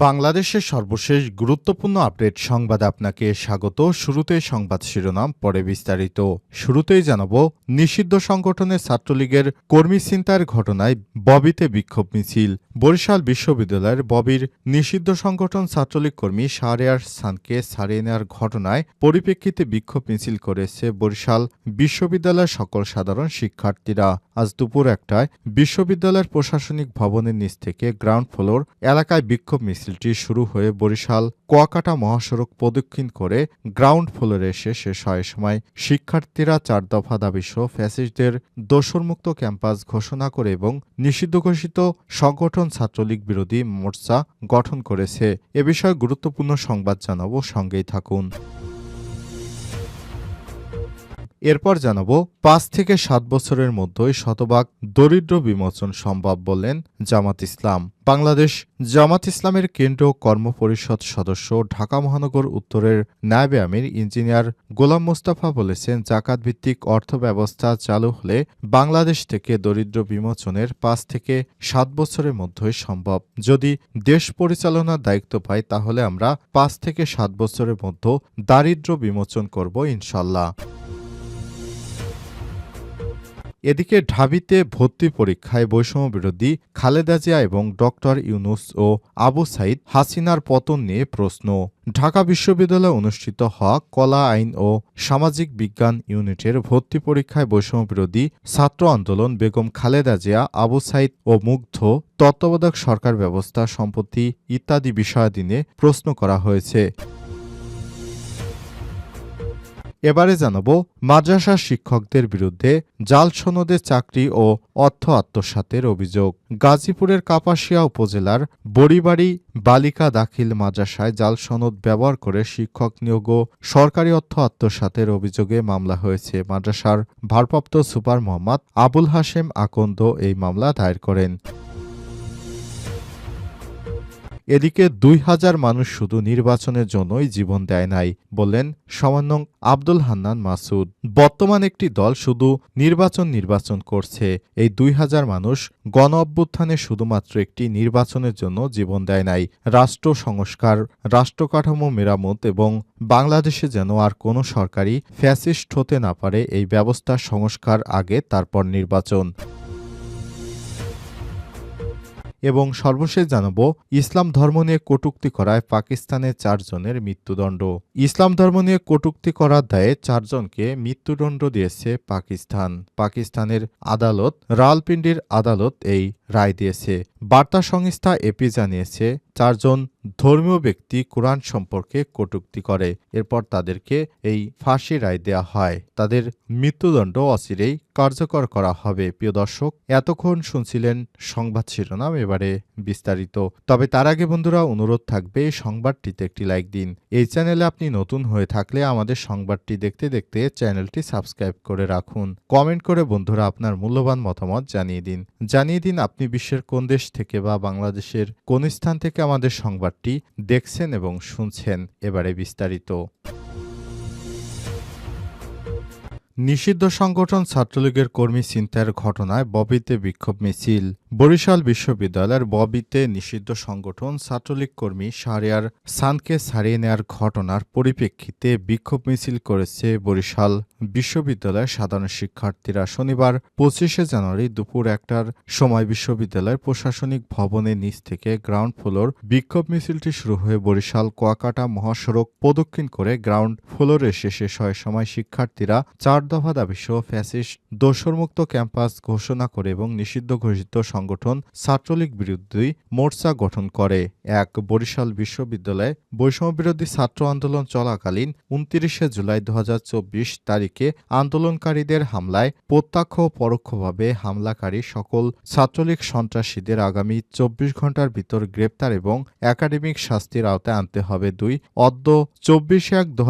বাংলাদেশের সর্বশেষ গুরুত্বপূর্ণ আপডেট সংবাদে আপনাকে স্বাগত। শুরুতেই সংবাদ শিরোনাম, পরে বিস্তারিত। শুরুতেই জানাব, নিষিদ্ধ সংগঠনের ছাত্রলীগের কর্মী ছিনতাইয়ের ঘটনায় ববিতে বিক্ষোভ মিছিল। বরিশাল বিশ্ববিদ্যালয়ের ববির নিষিদ্ধ সংগঠন ছাত্রলীগ কর্মী শাহরিয়ার সানকে ছাড়িয়ে নেওয়ার ঘটনায় পরিপ্রেক্ষিতে বিক্ষোভ মিছিল করেছে বরিশাল বিশ্ববিদ্যালয়ের সকল সাধারণ শিক্ষার্থীরা। আজ দুপুর একটায় বিশ্ববিদ্যালয়ের প্রশাসনিক ভবনের নিচ থেকে গ্রাউন্ড ফ্লোর এলাকায় বিক্ষোভ মিছিলটি শুরু হয়ে বরিশাল কুয়াকাটা মহাসড়ক প্রদক্ষিণ করে গ্রাউন্ড ফ্লোরে এসে শেষ হয়। সময় শিক্ষার্থীরা চার দফা দাবিসহ ফ্যাসিস্টদের দোসরমুক্ত ক্যাম্পাস ঘোষণা করে এবং নিষিদ্ধ ঘোষিত সংগঠন ছাত্রলীগ বিরোধী মোর্চা গঠন করেছে। এ বিষয়ে গুরুত্বপূর্ণ সংবাদ জানাব। সঙ্গেই থাকুন। এরপর জানাব পাঁচ থেকে সাত বছরের মধ্যেই শতভাগ দরিদ্র বিমোচন সম্ভব বললেন জামাত ইসলাম। বাংলাদেশ জামাত ইসলামের কেন্দ্রীয় কর্মপরিষদ সদস্য ঢাকা মহানগর উত্তরের নায়বে আমির ইঞ্জিনিয়ার গোলাম মোস্তাফা বলেছেন জাকাত ভিত্তিক অর্থ ব্যবস্থা চালু হলে বাংলাদেশ থেকে দরিদ্র বিমোচনের পাঁচ থেকে সাত বছরের মধ্যেই সম্ভব। যদি দেশ পরিচালনার দায়িত্ব পাই, তাহলে আমরা পাঁচ থেকে সাত বছরের মধ্যে দারিদ্র্য বিমোচন করব ইনশাল্লাহ। এদিকে ঢাবিতে ভর্তি পরীক্ষায় বৈষম্য বিরোধী খালেদা জিয়া এবং ডক্টর ইউনুস ও আবু সাইদ হাসিনার পতন নিয়ে প্রশ্ন। ঢাকা বিশ্ববিদ্যালয়ে অনুষ্ঠিত হওয়া কলা আইন ও সামাজিক বিজ্ঞান ইউনিটের ভর্তি পরীক্ষায় বৈষম্য বিরোধী ছাত্র আন্দোলন বেগম খালেদা জিয়া, আবু সাইদ ও মুগ্ধ তত্ত্বাবধায়ক সরকার ব্যবস্থা সম্পত্তি ইত্যাদি বিষয়াদি নিয়ে প্রশ্ন করা হয়েছে। এবারে জানাব মাদ্রাসা শিক্ষকদের বিরুদ্ধে জাল সনদে চাকরি ও অর্থ আত্মসাতের অভিযোগ। গাজীপুরের কাপাসিয়া উপজেলার বড়িবাড়ি বালিকা দাখিল মাদ্রাসায় জাল সনদ ব্যবহার করে শিক্ষক নিয়োগ ও সরকারি অর্থ আত্মসাতের অভিযোগে মামলা হয়েছে। মাদ্রাসার ভারপ্রাপ্ত সুপার মোহাম্মদ আবুল হাশেম আকন্দ এই মামলা দায়ের করেন। এদিকে দুই হাজার মানুষ শুধু নির্বাচনের জন্যই জীবন দেয় নাই, বললেন সমন্বয় আব্দুল হান্নান মাসুদ। বর্তমান একটি দল শুধু নির্বাচন নির্বাচন করছে, এই দুই হাজার মানুষ গণ অভ্যুত্থানে শুধুমাত্র একটি নির্বাচনের জন্য জীবন দেয় নাই। রাষ্ট্র সংস্কার রাষ্ট্রকাঠামো মেরামত এবং বাংলাদেশে যেন আর কোনো সরকারি ফ্যাসিস্ট হতে না পারে এই ব্যবস্থা সংস্কার আগে, তারপর নির্বাচন। এবং সর্বশেষ জানাব, ইসলাম ধর্ম নিয়ে কটুক্তি করায় পাকিস্তানে চারজনের মৃত্যুদণ্ড। ইসলাম ধর্ম নিয়ে কটুক্তি করার দায়ে চারজনকে মৃত্যুদণ্ড দিয়েছে পাকিস্তান। পাকিস্তানের আদালত, রালপিন্ডির আদালত এই রায় দিয়েছে। বার্তা সংস্থা এপি জানিয়েছে, চারজন ধর্মীয় ব্যক্তি কোরআন সম্পর্কে কটূক্তি করে। এরপর তাদেরকে এই ফাঁসি রায় দেয়া হয়। তাদের মৃত্যুদণ্ড অচিরেই কার্যকর করা হবে। প্রিয় দর্শক, এতক্ষণ শুনছিলেন সংবাদ শিরোনাম এবারে বিস্তারিত। তবে তার আগে বন্ধুরা, অনুরোধ থাকবে সংবাদটিতে একটি লাইক দিন। এই চ্যানেলে আপনি নতুন হয়ে থাকলে আমাদের সংবাদটি দেখতে দেখতে চ্যানেলটি সাবস্ক্রাইব করে রাখুন। কমেন্ট করে বন্ধুরা আপনার মূল্যবান মতামত জানিয়ে দিন। জানিয়ে দিন আপনি বিশ্বের কোন দেশ থেকে বা বাংলাদেশের কোন স্থান থেকে আমাদের সংবাদটি দেখছেন এবং শুনছেন এবারে বিস্তারিত। নিষিদ্ধ সংগঠন ছাত্রলীগের কর্মী ছিনতাইয়ের ঘটনায় ববিতে বিক্ষোভ মিছিল। বরিশাল বিশ্ববিদ্যালয়ের ববিতে নিষিদ্ধ সংগঠন ছাত্রলীগ কর্মী শাহরিয়ার সানকে ছাড়িয়ে নেওয়ার ঘটনার পরিপ্রেক্ষিতে বিক্ষোভ মিছিল করেছে বরিশাল বিশ্ববিদ্যালয়ের সাধারণ শিক্ষার্থীরা। শনিবার পঁচিশে জানুয়ারি দুপুর একটার সময় বিশ্ববিদ্যালয়ের প্রশাসনিক ভবনের নিচ থেকে গ্রাউন্ড ফ্লোর বিক্ষোভ মিছিলটি শুরু হয়ে বরিশাল কুয়াকাটা মহাসড়ক প্রদক্ষিণ করে গ্রাউন্ড ফ্লোরে শেষ হয় সময় শিক্ষার্থীরা চার দফা দাবিসহ ফ্যাসিস্ট দোসরমুক্ত ক্যাম্পাস ঘোষণা করে এবং নিষিদ্ধ ঘোষিত সংগঠন ছাত্রলীগ বিরোধী মোর্চা গঠন করে। এক বরিশাল বিশ্ববিদ্যালয়ে বৈষম্য বিরোধী ছাত্র আন্দোলন চলাকালীন উনত্রিশে জুলাই দু তারিখে আন্দোলনকারীদের হামলায় প্রত্যক্ষ ও পরোক্ষভাবে হামলাকারী সকল ছাত্রলীগ সন্ত্রাসীদের আগামী চব্বিশ ঘণ্টার ভিতর গ্রেপ্তার এবং একাডেমিক শাস্তির আওতায় আনতে হবে দুই। অদ্য চব্বিশ এক দু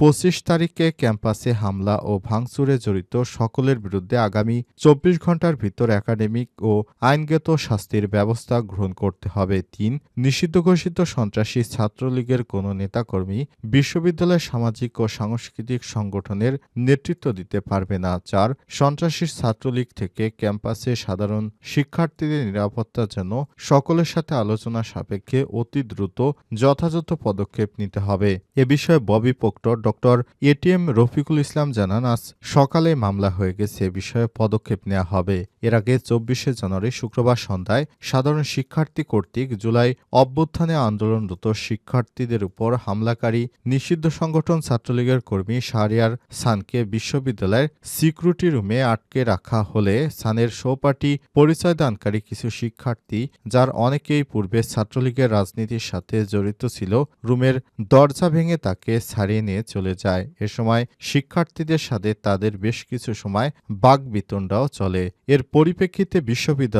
পঁচিশ তারিখে ক্যাম্পাসে হামলা ও ভাঙচুরে জড়িত সকলের বিরুদ্ধে আগামী চব্বিশ ঘণ্টার ভিতর একাডেমিক ও আইনগত শাস্তির ব্যবস্থা গ্রহণ করতে হবে। তিন, নিষিদ্ধ ঘোষিত সন্ত্রাসী ছাত্রলীগের কোনো নেতাকর্মী বিশ্ববিদ্যালয়ের সামাজিক ও সাংস্কৃতিক সংগঠনের নেতৃত্ব দিতে পারবে না। চার, সন্ত্রাসী ছাত্রলীগ থেকে ক্যাম্পাসে সাধারণ শিক্ষার্থীদের নিরাপত্তার জন্য সকলের সাথে আলোচনা সাপেক্ষে অতি দ্রুত যথাযথ পদক্ষেপ নিতে হবে। এ বিষয়ে Bobby proctor doctor ATM Rafiqul Islam জানান, আজ সকালে মামলা হয়ে গেছে, এ বিষয়ে পদক্ষেপ নেওয়া হবে। এর আগে চব্বিশে জানুয়ারি শুক্রবার সন্ধ্যায় সাধারণ শিক্ষার্থী কর্তৃক জুলাই অভ্যুত্থানে আন্দোলনরত শিক্ষার্থীদের উপর হামলাকারী নিষিদ্ধ সংগঠন ছাত্রলীগের কর্মী শাহরিয়ার সানকে বিশ্ববিদ্যালয়ের সিকিউরিটি রুমে আটকে রাখা হলে সানের সহপাঠী পরিচয় দানকারী কিছু শিক্ষার্থী, যার অনেকেই পূর্বে ছাত্রলীগের রাজনীতির সাথে জড়িত ছিল, রুমের দরজা ভেঙে তাকে ছাড়িয়ে নিয়ে চলে যায়। এ সময় শিক্ষার্থীদের সাথে তাদের বেশ কিছু সময় বাগবিতণ্ডাও চলে। এর পরিপ্রেক্ষিতে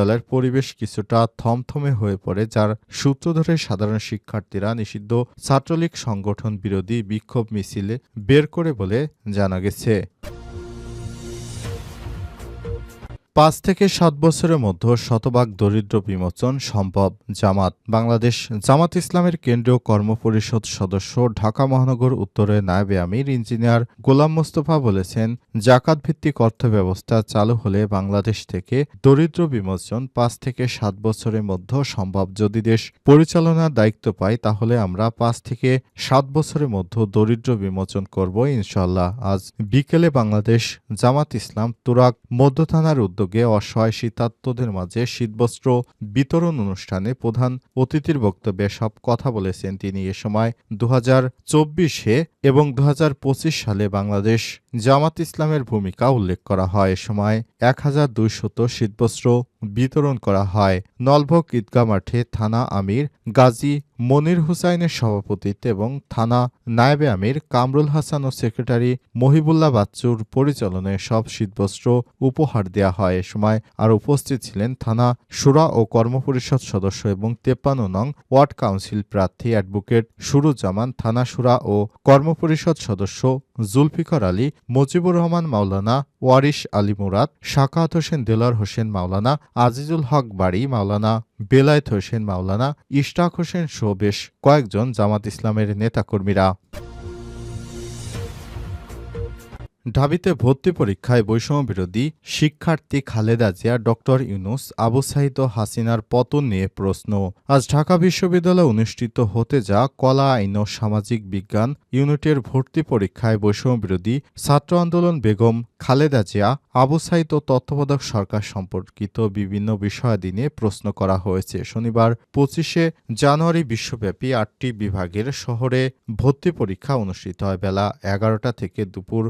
বিশ্ববিদ্যালয়ের পরিবেশ কিছুটা থমথমে হয়ে পড়ে, যার সূত্র ধরে সাধারণ শিক্ষার্থীরা নিষিদ্ধ ছাত্রলীগ সংগঠন বিরোধী বিক্ষোভ মিছিলে বের করে বলে জানা গেছে। পাঁচ থেকে সাত বছরের মধ্যে শতভাগ দরিদ্র বিমোচন সম্ভব। জামাত বাংলাদেশ জামাত ইসলামের কেন্দ্রীয় কর্মপরিষদ সদস্য ঢাকা মহানগর উত্তরের নায়েবে আমির ইঞ্জিনিয়ার গোলাম মোস্তফা বলেছেন জাকাত ভিত্তিক অর্থ ব্যবস্থা চালু হলে বাংলাদেশ থেকে দরিদ্র বিমোচন পাঁচ থেকে সাত বছরের মধ্যে সম্ভব। যদি দেশ পরিচালনার দায়িত্ব পাই তাহলে আমরা পাঁচ থেকে সাত বছরের মধ্যে দরিদ্র বিমোচন করব ইনশাল্লাহ আজ বিকেলে বাংলাদেশ জামাত ইসলাম তুরাক মধ্য থানার উদ্যোগে অসহায় শীতার্তদের মাঝে শীতবস্ত্র বিতরণ অনুষ্ঠানে প্রধান অতিথির বক্তব্যে সব কথা বলেছেন তিনি। এ সময় দু চব্বিশে এবং দু হাজার পঁচিশ সালে বাংলাদেশ জামাত ইসলামের ভূমিকা উল্লেখ করা হয়। এ সময় এক হাজার দুইশত শীতবস্ত্র বিতরণ করা হয়। নলভোগ ঈদগাহ মাঠে থানা আমির গাজী মনির হুসাইনের সভাপতিত্বে এবং থানা নায়েবে আমির কামরুল হাসান ও সেক্রেটারি মহিবুল্লাহ বাচ্চুর পরিচালনায় সব শীতবস্ত্র উপহার দেয়া হয়। এ সময় আর উপস্থিত ছিলেন থানা সুরা ও কর্মপরিষদ সদস্য এবং তেপ্পান্ন নং ওয়ার্ড কাউন্সিল প্রার্থী অ্যাডভোকেট সুরুজ্জামান, থানা সুরা ও কর্মপরিষদ সদস্য জুলফিকর আলী, মুজিবুর রহমান মাওলানা, ওয়ারিশ আলী মুরাদ শাকাত হোসেন দেলার হোসেন মাওলানা, আজিজুল হক বাড়ি মাওলানা, বেলায়েত হোসেন মাওলানা, ইশতাক হোসেন সহ বেশ কয়েকজন জামাত ইসলামের নেতাকর্মীরা। ঢাবিতে ভর্তি পরীক্ষায় বৈষম্য বিরোধী শিক্ষার্থী খালেদা জিয়া, ডক্টর ইউনুস, আবু সাইদ ও হাসিনার পতন নিয়ে প্রশ্ন। আজ ঢাকা বিশ্ববিদ্যালয়ে অনুষ্ঠিত হতে যা কলা, আইন ও সামাজিক বিজ্ঞান ইউনিটের ভর্তি পরীক্ষায় বৈষম্য বিরোধী ছাত্র আন্দোলন বেগম খালেদা জিয়া, আবু সাইদ ও তত্ত্বাবধায়ক সরকার সম্পর্কিত বিভিন্ন বিষয়াদি নিয়ে প্রশ্ন করা হয়েছে। শনিবার পঁচিশে জানুয়ারি বিশ্বব্যাপী আটটি বিভাগের শহরে ভর্তি পরীক্ষা অনুষ্ঠিত হয়। বেলা এগারোটা থেকে দুপুর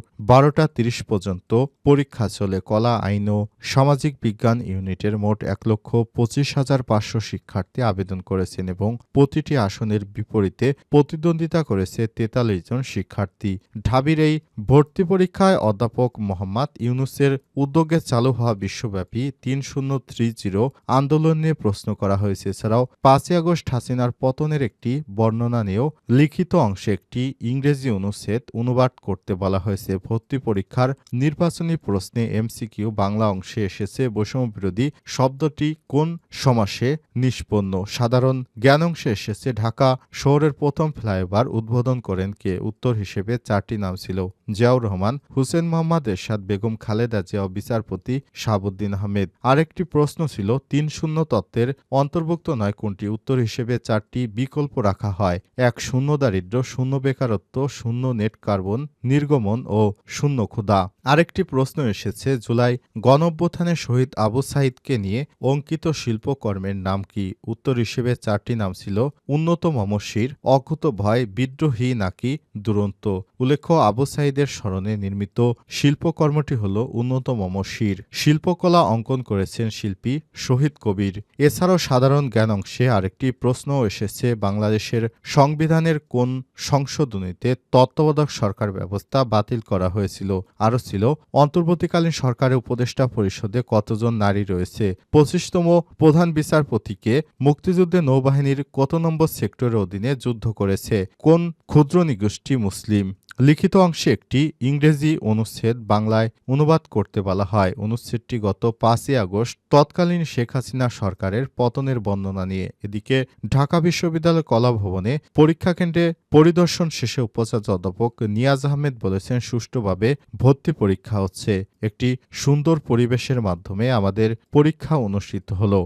বারোটা তিরিশ পর্যন্ত পরীক্ষা চলে। কলা, আইন ও সামাজিক বিজ্ঞান ইউনিটের মোট এক লক্ষ পঁচিশ হাজার পাঁচশো শিক্ষার্থী আবেদন করেছেন এবং প্রতিটি আসনের বিপরীতে প্রতিদ্বন্দ্বিতা করেছে তেতাল্লিশ জন শিক্ষার্থী। ঢাবির এই ভর্তি পরীক্ষায় অধ্যাপক মোহাম্মদ ইউনুসের উদ্যোগে চালু হওয়া বিশ্বব্যাপী তিন শূন্য থ্রি জিরো আন্দোলন নিয়ে প্রশ্ন করা হয়েছে। এছাড়াও পাঁচই আগস্ট হাসিনার পতনের একটি বর্ণনা নিয়েও লিখিত অংশে একটি ইংরেজি অনুচ্ছেদ অনুবাদ করতে বলা হয়েছে। ভর্তি পরীক্ষার নির্বাচনী প্রশ্নে এমসিকিউ বাংলা অংশে এসেছে বৈষম্য বিরোধী শব্দটি কোন সমাসে নিষ্পন্ন? সাধারণ জ্ঞান অংশে এসেছে ঢাকা শহরের প্রথম ফ্লাইওভার উদ্বোধন করেন কে? উত্তর হিসেবে চারটি নাম ছিল। জিয়াউর রহমান, হুসেন মোহাম্মদ, এরশাদ বেগম, খালেদা জিয়া বিচারপতি শাহাবুদ্দিন আহমেদ। আরেকটি প্রশ্ন ছিল, তিন শূন্য তত্ত্বের অন্তর্ভুক্ত নয় কোনটি? উত্তর হিসেবে চারটি বিকল্প রাখা হয়। এক শূন্য দারিদ্র্য শূন্য বেকারত্ব, শূন্য নেট কার্বন নির্গমন ও শূন্য ক্ষুধা আরেকটি প্রশ্ন এসেছে, জুলাই গণঅভ্যুত্থানে শহীদ আবু সাইদকে নিয়ে অঙ্কিত শিল্পকর্মের নাম কি? উত্তর হিসেবে চারটি নাম ছিল, উন্নত মমশির অকুত ভয়, বিদ্রোহী নাকি দুরন্ত। উল্লেখ্য, আবু সাইদের স্মরণে নির্মিত শিল্পকর্মটি হল উন্নত মমশির। শিল্পকলা অঙ্কন করেছেন শিল্পী শহীদ কবির। এছাড়াও সাধারণ জ্ঞান অংশে আরেকটি প্রশ্ন এসেছে, বাংলাদেশের সংবিধানের কোন সংশোধনীতে তত্ত্বাবধায়ক সরকার ব্যবস্থা বাতিল করা হয়েছিল? আরও ছিল, অন্তর্বর্তীকালীন সরকারের উপদেষ্টা পরিষদে কতজন নারী রয়েছে? পঁচিশতম প্রধান বিচারপতিকে মুক্তিযুদ্ধে নৌবাহিনীর কত নম্বর সেক্টরের অধীনে যুদ্ধ করেছে? কোন ক্ষুদ্র নিগোষ্ঠী মুসলিম? লিখিত অংশে একটি ইংরেজি অনুচ্ছেদ বাংলায় অনুবাদ করতে বলা হয়। অনুচ্ছেদটি গত পাঁচই আগস্ট তৎকালীন শেখ হাসিনা সরকারের পতনের বর্ণনা নিয়ে। এদিকে ঢাকা বিশ্ববিদ্যালয় কলাভবনে পরীক্ষা কেন্দ্রে পরিদর্শন শেষে উপাচার্য অধ্যাপক নিয়াজ আহমেদ বলেছেন, সুষ্ঠুভাবে ভর্তি পরীক্ষা হচ্ছে একটি সুন্দর পরিবেশের মাধ্যমে আমাদের পরীক্ষা অনুষ্ঠিত হলো।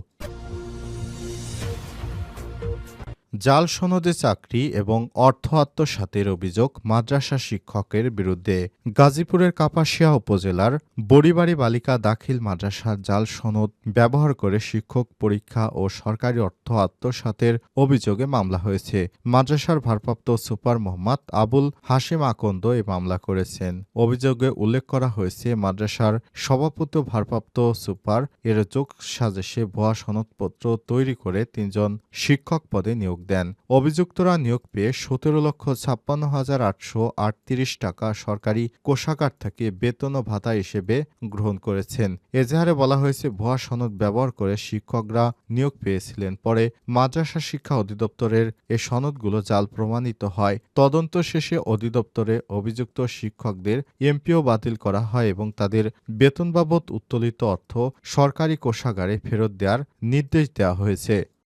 জাল সনদে চাকরি এবং অর্থ আত্মসাতের অভিযোগ মাদ্রাসা শিক্ষকের বিরুদ্ধে গাজীপুরের কাপাসিয়া উপজেলার বড়িবাড়ি বালিকা দাখিল মাদ্রাসার জাল সনদ ব্যবহার করে শিক্ষক পরীক্ষা ও সরকারি অর্থ আত্মসাতের অভিযোগে মামলা হয়েছে। মাদ্রাসার ভারপ্রাপ্ত সুপার মোহাম্মদ আবুল হাশিম আকন্দ এই মামলা করেছেন। অভিযোগে উল্লেখ করা হয়েছে, মাদ্রাসার সভাপতি ভারপ্রাপ্ত সুপার এর যোগ সাজেশে ভুয়া সনদপত্র তৈরি করে তিনজন শিক্ষক পদে নিয়োগ দেন। অভিযুক্তরা নিয়োগ পেয়ে সতেরো লক্ষ ছাপ্পান্ন হাজার আটশো আটত্রিশ টাকা সরকারি কোষাগার থেকে বেতন ও ভাতা হিসেবে গ্রহণ করেছেন। এজাহারে বলা হয়েছে, ভুয়া সনদ ব্যবহার করে শিক্ষকরা নিয়োগ পেয়েছিলেন। পরে মাদ্রাসা শিক্ষা অধিদপ্তরের এ সনদগুলো জাল প্রমাণিত হয়। তদন্ত শেষে অধিদপ্তরে অভিযুক্ত শিক্ষকদের এমপিও বাতিল করা হয় এবং তাদের বেতন বাবদ উত্তোলিত অর্থ সরকারি কোষাগারে ফেরত দেওয়ার নির্দেশ দেওয়া হয়েছে।